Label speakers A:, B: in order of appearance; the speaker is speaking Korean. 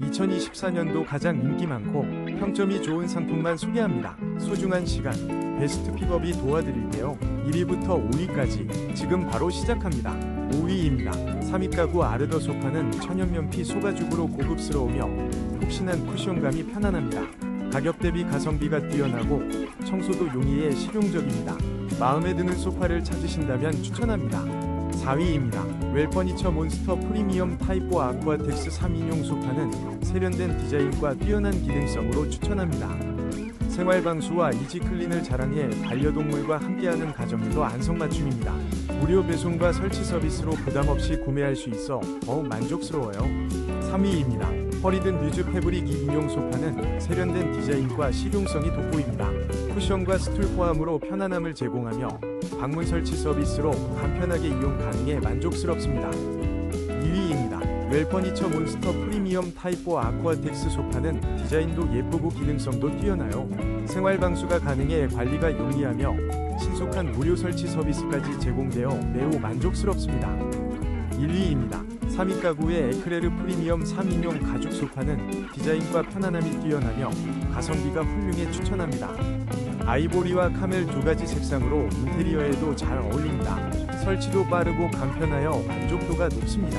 A: 2024년도 가장 인기 많고 평점이 좋은 상품만 소개합니다. 소중한 시간, 베스트 픽업이 도와드릴게요. 1위부터 5위까지 지금 바로 시작합니다. 5위입니다. 3위 가구 아르더 소파는 천연면피 소가죽으로 고급스러우며 푹신한 쿠션감이 편안합니다. 가격 대비 가성비가 뛰어나고 청소도 용이해 실용적입니다. 마음에 드는 소파를 찾으신다면 추천합니다. 4위입니다. 웰퍼니처 몬스터 프리미엄 타입 4 아쿠아텍스 3인용 소파는 세련된 디자인과 뛰어난 기능성으로 추천합니다. 생활방수와 이지클린을 자랑해 반려동물과 함께하는 가정에도 안성맞춤입니다. 무료 배송과 설치 서비스로 부담 없이 구매할 수 있어 더욱 만족스러워요. 3위입니다. 허리든 뮤즈 패브릭 2인용 소파는 세련된 디자인과 실용성이 돋보입니다. 쿠션과 스툴 포함으로 편안함을 제공하며 방문 설치 서비스로 간편하게 이용 가능해 만족스럽습니다. 2위입니다. 웰퍼니처 몬스터 프리미엄 타입4 아쿠아텍스 소파는 디자인도 예쁘고 기능성도 뛰어나요. 생활 방수가 가능해 관리가 용이하며 신속한 무료 설치 서비스까지 제공되어 매우 만족스럽습니다. 1위입니다. 3위 가구의 에크레르 프리미엄 3인용 가죽 소파는 디자인과 편안함이 뛰어나며 가성비가 훌륭해 추천합니다. 아이보리와 카멜 두 가지 색상으로 인테리어에도 잘 어울립니다. 설치도 빠르고 간편하여 만족도가 높습니다.